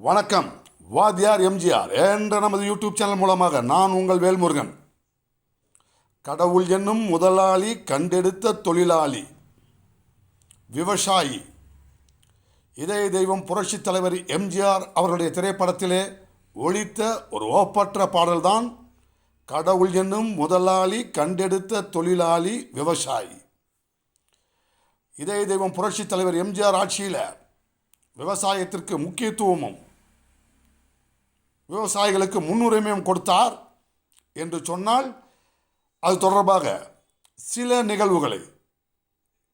வணக்கம். வாத்தியார் எம்ஜிஆர் என்ற நமது யூடியூப் சேனல் மூலமாக நான் உங்கள் வேல்முருகன். கடவுள் என்னும் முதலாளி கண்டெடுத்த தொழிலாளி விவசாயி. இதய தெய்வம் புரட்சித் தலைவர் எம்ஜிஆர் அவர்களுடைய திரைப்படத்திலே ஒழித்த ஒரு ஓப்பற்ற பாடல்தான் கடவுள் என்னும் முதலாளி கண்டெடுத்த தொழிலாளி விவசாயி. இதய தெய்வம் புரட்சித் தலைவர் எம்ஜிஆர் ஆட்சியில் விவசாயத்திற்கு முக்கியத்துவமும் விவசாயிகளுக்கு முன்னுரிமையும் கொடுத்தார் என்று சொன்னால் அது தொடர்பாக சில நிகழ்வுகளை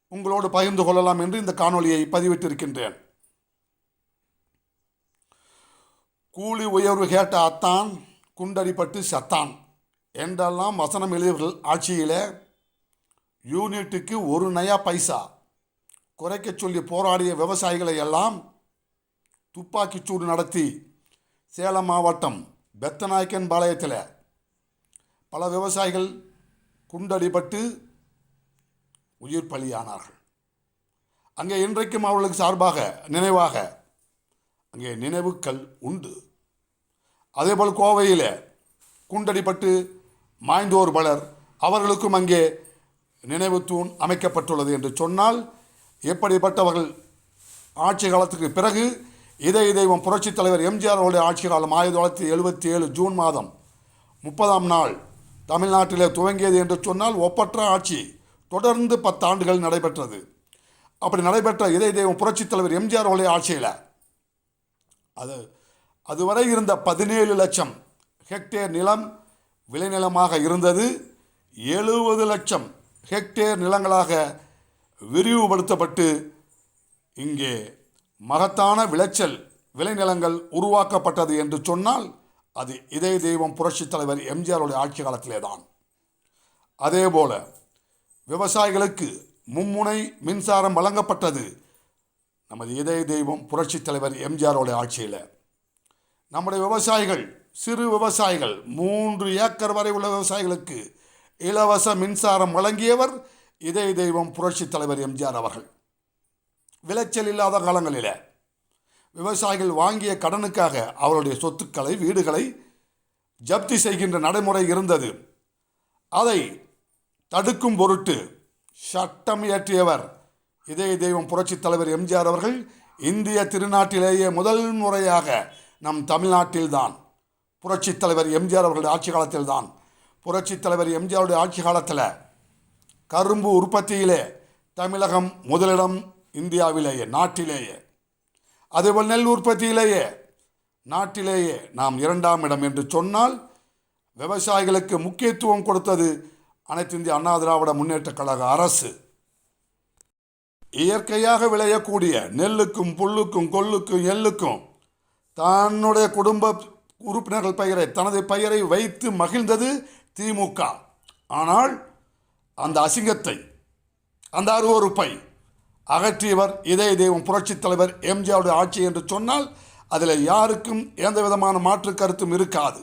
உங்களோடு பகிர்ந்து கொள்ளலாம் என்று இந்த காணொலியை பதிவிட்டிருக்கின்றேன். கூலி உயர்வு கேட்ட அத்தான் குண்டடிப்பட்டு சத்தான் என்றெல்லாம் வசனம் எழுதியவர்கள் ஆட்சியில் யூனிட்டுக்கு ஒரு நயா பைசா குறைக்கச் சொல்லி போராடிய விவசாயிகளை எல்லாம் துப்பாக்கிச்சூடு நடத்தி சேலம் மாவட்டம் பெத்தநாயக்கன் பாளையத்தில் பல விவசாயிகள் குண்டடிபட்டு உயிர் பலியானார்கள். அங்கே இன்றைக்கும் அவர்களுக்கு சார்பாக நினைவாக அங்கே நினைவுக்கள் உண்டு. அதேபோல் கோவையில் குண்டடிப்பட்டு மாய்ந்தோர் பலர் அவர்களுக்கும் அங்கே நினைவு தூண் அமைக்கப்பட்டுள்ளது என்று சொன்னால் எப்படிப்பட்டவர்கள் ஆட்சி காலத்துக்கு பிறகு இதய தெய்வம் புரட்சித் தலைவர் எம்ஜிஆர் அவருடைய ஆட்சி காலம் ஆயிரத்தி தொள்ளாயிரத்தி எழுபத்தி ஏழு ஜூன் மாதம் முப்பதாம் நாள் தமிழ்நாட்டிலே துவங்கியது என்று சொன்னால் ஒப்பற்ற ஆட்சி. தொடர்ந்து பத்தாண்டுகள் நடைபெற்றது. அப்படி நடைபெற்ற இதய தெய்வம் புரட்சித் தலைவர் எம்ஜிஆர் அவருடைய ஆட்சியில் அது அதுவரை இருந்த பதினேழு லட்சம் ஹெக்டேர் நிலம் விளைநிலமாக இருந்தது. எழுபது லட்சம் ஹெக்டேர் நிலங்களாக விரிவுபடுத்தப்பட்டு இங்கே மகத்தான விளைச்சல் விளைநிலங்கள் உருவாக்கப்பட்டது என்று சொன்னால் அது இதய தெய்வம் புரட்சித் தலைவர் எம்ஜிஆருடைய ஆட்சி காலத்திலே தான் அதேபோல விவசாயிகளுக்கு மும்முனை மின்சாரம் வழங்கப்பட்டது நமது இதய தெய்வம் புரட்சித் தலைவர் எம்ஜிஆருடைய ஆட்சியில். நம்முடைய விவசாயிகள் சிறு விவசாயிகள் மூன்று ஏக்கர் வரை உள்ள விவசாயிகளுக்கு இலவச மின்சாரம் வழங்கியவர் இதய தெய்வம் புரட்சித் தலைவர் எம்ஜிஆர் அவர்கள். விளைச்சல் இல்லாத காலங்களில். விவசாயிகள் வாங்கிய கடனுக்காக அவருடைய சொத்துக்களை வீடுகளை ஜப்தி செய்கின்ற நடைமுறை இருந்தது. அதை தடுக்கும் பொருட்டு சட்டம் இயற்றியவர் இதய தெய்வம் புரட்சித் தலைவர் எம்ஜிஆர் அவர்கள் இந்திய திருநாட்டிலேயே முதல் முறையாக நம் தமிழ்நாட்டில்தான். புரட்சித் தலைவர் எம்ஜிஆர் அவர்களுடைய ஆட்சி காலத்தில்தான். புரட்சித் தலைவர் எம்ஜிஆருடைய ஆட்சி காலத்தில் கரும்பு உற்பத்தியிலே தமிழகம் முதலிடம் இந்தியாவிலேயே நாட்டிலேயே. அதேபோல் நெல் உற்பத்தியிலேயே நாட்டிலேயே நாம் இரண்டாம் இடம் என்று சொன்னால் விவசாயிகளுக்கு முக்கியத்துவம் கொடுத்தது அனைத்து இந்திய அண்ணா திராவிட முன்னேற்ற கழக அரசு. இயற்கையாக விளையக்கூடிய நெல்லுக்கும் புல்லுக்கும் கொல்லுக்கும் எள்ளுக்கும் தன்னுடைய குடும்ப உறுப்பினர்கள் பெயரை தனது பெயரை வைத்து மகிழ்ந்தது திமுக ஆனால் அந்த அசிங்கத்தை அந்த அருவறுப்பை அகற்றியவர் இதய தெய்வம் புரட்சித் தலைவர் எம்ஜிஆருடைய ஆட்சி என்று சொன்னால் அதில் யாருக்கும் எந்த விதமான மாற்று கருத்தும் இருக்காது.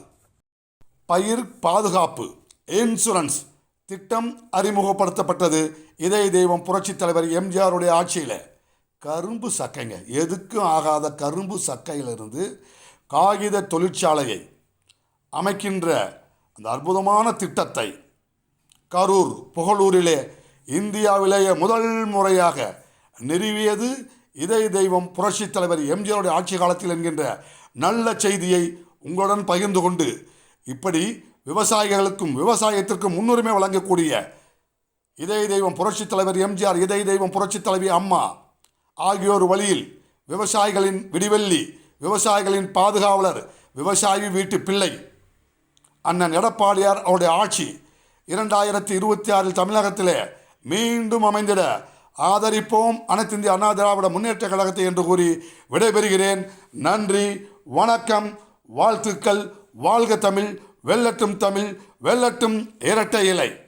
பயிர் பாதுகாப்பு இன்சூரன்ஸ் திட்டம் அறிமுகப்படுத்தப்பட்டது இதய தெய்வம் புரட்சித் தலைவர் எம்ஜிஆருடைய ஆட்சியில். கரும்பு சக்கைங்க. எதுக்கும் ஆகாத கரும்பு சக்கையிலிருந்து காகித தொழிற்சாலையை அமைக்கின்ற அந்த அற்புதமான திட்டத்தை கரூர் புகழூரிலே இந்தியாவிலேயே முதல் முறையாக நிறுவியது. இதய தெய்வம் புரட்சித் தலைவர் எம்ஜிஆருடைய ஆட்சி காலத்தில் என்கின்ற நல்ல செய்தியை உங்களுடன் பகிர்ந்து கொண்டு இப்படி விவசாயிகளுக்கும் விவசாயத்திற்கும் முன்னுரிமை வழங்கக்கூடிய இதய தெய்வம் புரட்சித் தலைவர் எம்ஜிஆர் இதய தெய்வம் புரட்சித் தலைவி அம்மா ஆகியோர் வழியில் விவசாயிகளின் விடிவெள்ளி விவசாயிகளின் பாதுகாவலர் விவசாயி வீட்டு பிள்ளை அண்ணன் எடப்பாடியார் அவருடைய ஆட்சி இரண்டாயிரத்தி இருபத்தி ஆறில் தமிழகத்திலே மீண்டும் அமைந்திட ஆதரிப்போம் அனைத்து இந்திய அண்ணா திராவிட முன்னேற்ற கழகத்தை என்று கூறி விடைபெறுகிறேன். நன்றி வணக்கம் வாழ்த்துக்கள். வாழ்க தமிழ் வெல்லட்டும் தமிழ் வெல்லட்டும் இரட்டை இலை.